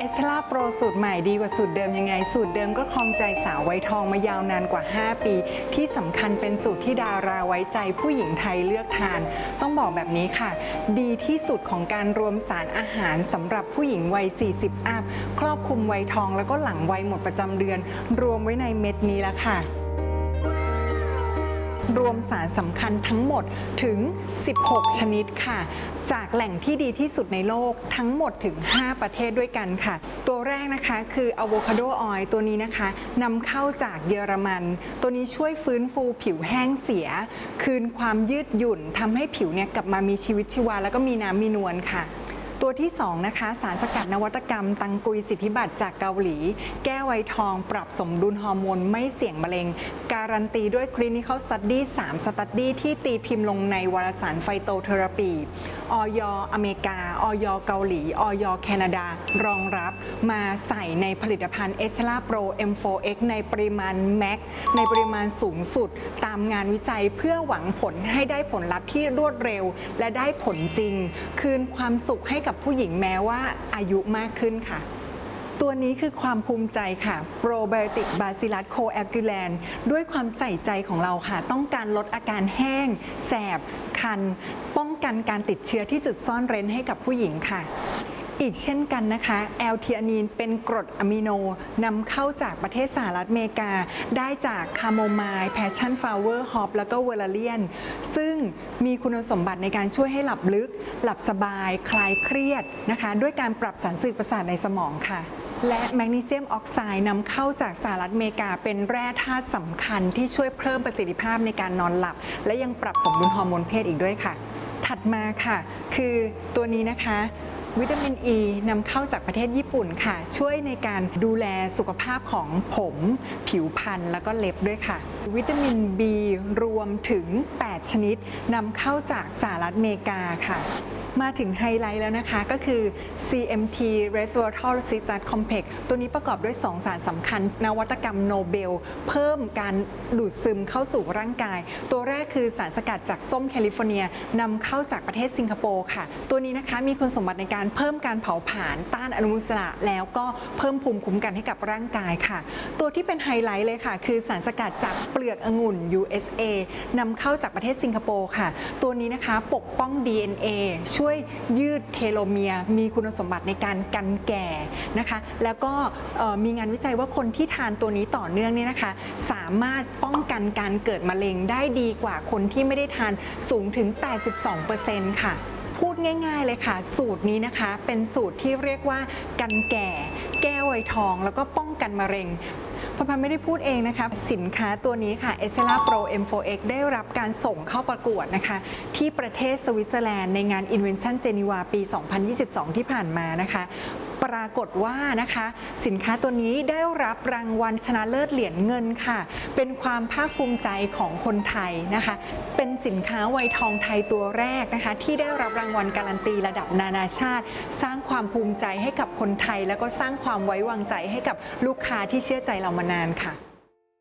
เอสลาโปรสูตรใหม่ดีกว่าสูตรเดิมยังไง สูตรเดิมก็คลองใจสาวไวยทองมายาวนานกว่า 5 ปี ที่สำคัญเป็นสูตรที่ดาราไว้ใจผู้หญิงไทยเลือกทาน ต้องบอกแบบนี้ค่ะ ดีที่สุดของการรวมสารอาหารสำหรับผู้หญิงวัย 40 อัพ ครอบคลุมวัยทองแล้วก็หลังวัยหมดประจำเดือน รวมไว้ในเม็ดนี้แล้วค่ะ รวมสารสำคัญทั้งหมดถึง 16 ชนิดค่ะ จากแหล่งที่ดีที่สุดในโลกทั้งหมดถึง 5 ประเทศด้วยกันค่ะ ตัวแรกนะคะคืออะโวคาโดออยล์ตัวนี้นะคะนำเข้าจากเยอรมัน ตัวนี้ช่วยฟื้นฟูผิวแห้งเสีย คืนความยืดหยุ่นทำให้ผิวเนี่ยกลับมามีชีวิตชีวาแล้วก็มีน้ำมีนวลค่ะ ตัวที่ 2 นะคะ สารสกัดนวัตกรรม ตังกุยสิทธิบัตรจากเกาหลี แก้ไวทอง ปรับสมดุลฮอร์โมน ไม่เสี่ยงมะเร็ง การันตีด้วย Clinical Study 3 Study ที่ตีพิมพ์ลงในวารสารไฟโตเทอราปีออยอเมริกาออยเกาหลีออยแคนาดา รองรับมาใส่ในผลิตภัณฑ์เอสลาโปร M4X ในปริมาณแม็กในปริมาณสูงสุด ตามงานวิจัยเพื่อหวังผลให้ได้ผลลัพธ์ที่รวดเร็ว และได้ผลจริง คืนความสุขให้กับผู้หญิงแม้ว่าอายุมากขึ้นค่ะ ตัวนี้คือความภูมิใจค่ะโปรไบโอติกบาซิลัสโคแอลกิแลนด้วยความใส่ใจของเราค่ะ ต้องการลดอาการแห้ง แสบ คัน ป้องกันการติดเชื้อที่จุดซ่อนเร้นให้กับผู้หญิงค่ะ อีกเช่นกันนะคะแอลทีอานีนเป็นกรดอะมิโนนำเข้าจากประเทศสหรัฐอเมริกา ได้จากคาโมไมล์แพชชั่นฟลาวเวอร์ฮอปแล้วก็เวลาเลียน ซึ่งมีคุณสมบัติในการช่วยให้หลับลึก หลับสบาย คลายเครียดนะคะ ด้วยการปรับสารสื่อประสาทในสมองค่ะและแมกนีเซียมออกไซด์นำเข้าจากสหรัฐอเมริกาเป็นแร่ธาตุสำคัญที่ช่วยเพิ่มประสิทธิภาพในการนอนหลับ และยังปรับสมดุลฮอร์โมนเพศอีกด้วยค่ะ ถัดมาค่ะ คือตัวนี้นะคะ วิตามินอ e ีนำเข้าจากประเทศญี่ปุ่นค่ะ ช่วยในการดูแลสุขภาพของผมผิวพรรณแล้วก็เล็บด้วยค่ะ วิตามิน B รวมถึง 8 ชนิดนำเข้าจากสหรัฐอเมริกาค่ะ มาถึงไฮไลท์แล้วนะคะก็คือ CMT Resveratrol Resistant Complex ตัวนี้ประกอบด้วย 2 สารสำคัญ นวัตกรรมโนเบล เพิ่มการดูดซึมเข้าสู่ร่างกาย ตัวแรกคือสารสกัดจากส้มแคลิฟอร์เนียนำเข้าจากประเทศสิงคโปร์ค่ะ ตัวนี้นะคะมีคุณสมบัติในการเพิ่มการเผาผลาญต้านอนุมูลอิสระ แล้วก็เพิ่มภูมิคุ้มกันให้กับร่างกายค่ะ ตัวที่เป็นไฮไลท์เลยค่ะ คือสารสกัดจากเปลือกองุ่น USA นำเข้าจากประเทศสิงคโปร์ค่ะ ตัวนี้นะคะปกป้อง DNA ช่วยยืดเทโลเมียร์มีคุณสมบัติในการกันแก่นะคะ แล้วก็มีงานวิจัยว่าคนที่ทานตัวนี้ต่อเนื่องเนี่ยนะคะ สามารถป้องกันการเกิดมะเร็งได้ดีกว่าคนที่ไม่ได้ทานสูงถึง 82%ค่ะพูดง่าย ๆ เลยค่ะ สูตรนี้นะคะ เป็นสูตรที่เรียกว่ากันแก่ แก้ไวทอง แล้วก็ป้องกันมะเร็ง พพันไม่ได้พูดเองนะคะ สินค้าตัวนี้ค่ะ e s l a Pro M4X ได้รับการส่งเข้าประกวดนะคะ ที่ประเทศสวิตเซอร์แลนด์ในงาน Invention Geneva ปี 2022 ที่ผ่านมานะคะ ปรากฏว่านะคะ สินค้าตัวนี้ได้รับรางวัลชนะเลิศเหรียญเงินค่ะ เป็นความภาคภูมิใจของคนไทยนะคะ เป็นสินค้าไวทองไทยตัวแรกนะคะ ที่ได้รับรางวัลการันตีระดับนานาชาติ สร้างความภูมิใจให้กับคนไทย แล้วก็สร้างความไว้วางใจให้กับลูกค้าที่เชื่อใจเรามานานค่ะ